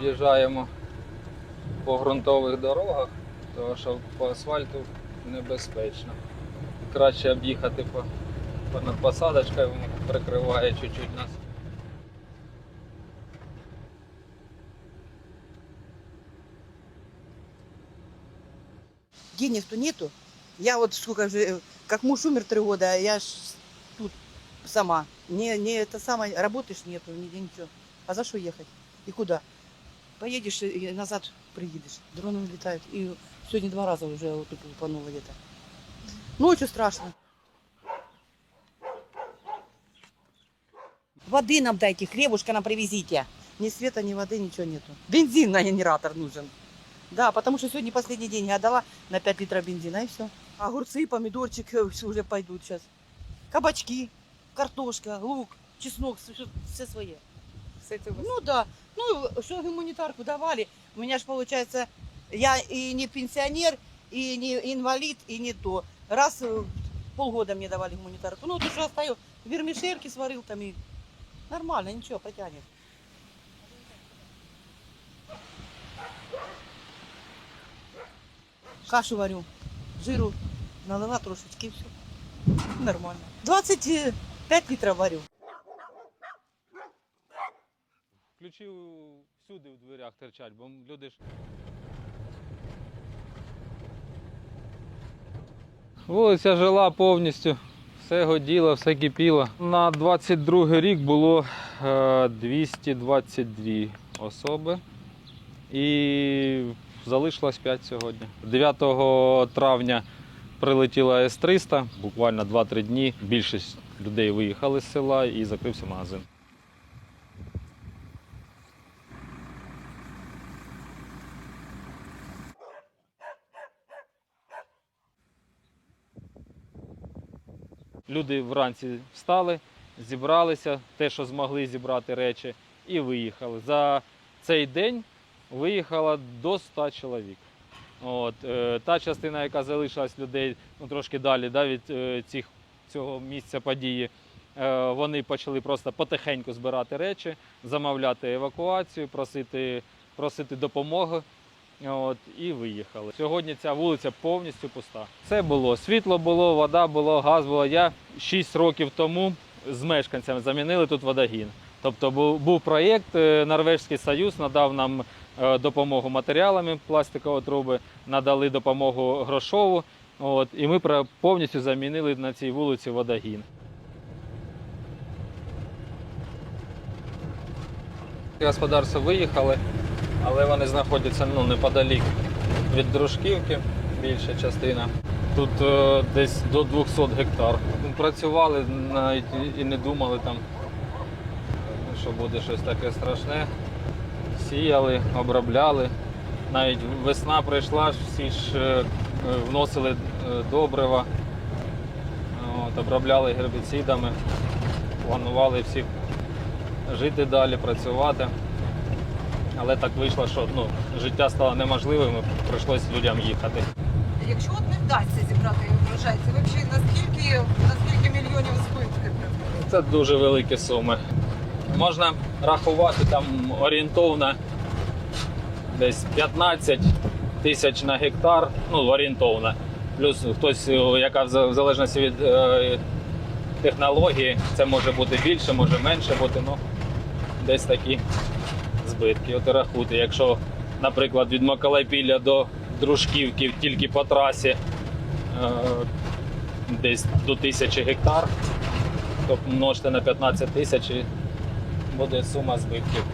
об'їжджаємо по ґрунтових дорогах, тому що по асфальту небезпечно. Краще об'їхати по, понад посадочкою, прикриває чуть-чуть нас. денег-то нету. Я вот сколько же, как муж умер три года, я ж тут сама. Не, не это самое, работаешь нету, нигде ничего. А за что ехать? И куда? Поедешь и назад приедешь. Дроны летают. И сегодня два раза уже вот тут упануло где-то. Ночью страшно. Воды нам дайте, хлебушка нам привезите. Ни света, ни воды, ничего нету. Бензин на генератор нужен. Да, потому что сегодня последний день я отдала на 5 литров бензина и все. Огурцы, помидорчик э, уже пойдут сейчас. Кабачки, картошка, лук, чеснок, все, все свое. Це у вас. Ну да, ну что гуманитарку давали. У меня же получается, я и не пенсионер, и не инвалид, и не то. Раз э, полгода мне давали гуманитарку. Ну, то, что оставил, вермишельки сварил там и нормально, ничего, потянет. Кашу варю, жиру налила трошечки все. Нормально. 25 литров варю. Ключі всюди в дверях терчать, бо люди ж. Вулиця жила повністю, все годіло, все кипіло. На 22 рік було е, 222 особи і залишилось 5 сьогодні. 9 травня прилетіла С-300, буквально 2-3 дні. Більшість людей виїхали з села і закрився магазин. Люди вранці встали, зібралися, те, що змогли зібрати речі, і виїхали. За цей день виїхало до 100 чоловік. От, е, та частина, яка залишилась людей ну, трошки далі да, від е, цих, цього місця події, е, вони почали просто потихеньку збирати речі, замовляти евакуацію, просити, просити допомоги. От, і виїхали. Сьогодні ця вулиця повністю пуста. Все було. Світло було, вода було, газ було. Я 6 років тому з мешканцями замінили тут водогін. Тобто був, був проєкт, е, Норвежський Союз надав нам е, допомогу матеріалами, пластикові труби, надали допомогу грошову. От, і ми повністю замінили на цій вулиці водогін. Господарства виїхали, але вони знаходяться ну, неподалік від Дружківки, більша частина. Тут е, десь до 200 гектар. Працювали навіть і- не думали там, що буде щось таке страшне. Сіяли, обробляли. Навіть весна прийшла, всі ж е, е, вносили е, добрива, от, обробляли гербіцидами, планували всі жити далі, працювати. Але так вийшло, що ну, життя стало неможливим, і прийшлось людям їхати. Якщо от не вдасться зібрати врожай, це взагалі наскільки, наскільки мільйонів збитки? Це дуже великі суми. Можна рахувати там орієнтовно десь 15 тисяч на гектар, ну орієнтовно. Плюс хтось, яка в в залежності від е, технології, це може бути більше, може менше бути, ну десь такі збитки. От рахуйте, якщо, наприклад, від Макалепілля до Дружківки тільки по трасі е, десь до тисячі гектар, то множте на 15 тисяч і буде сума збитків.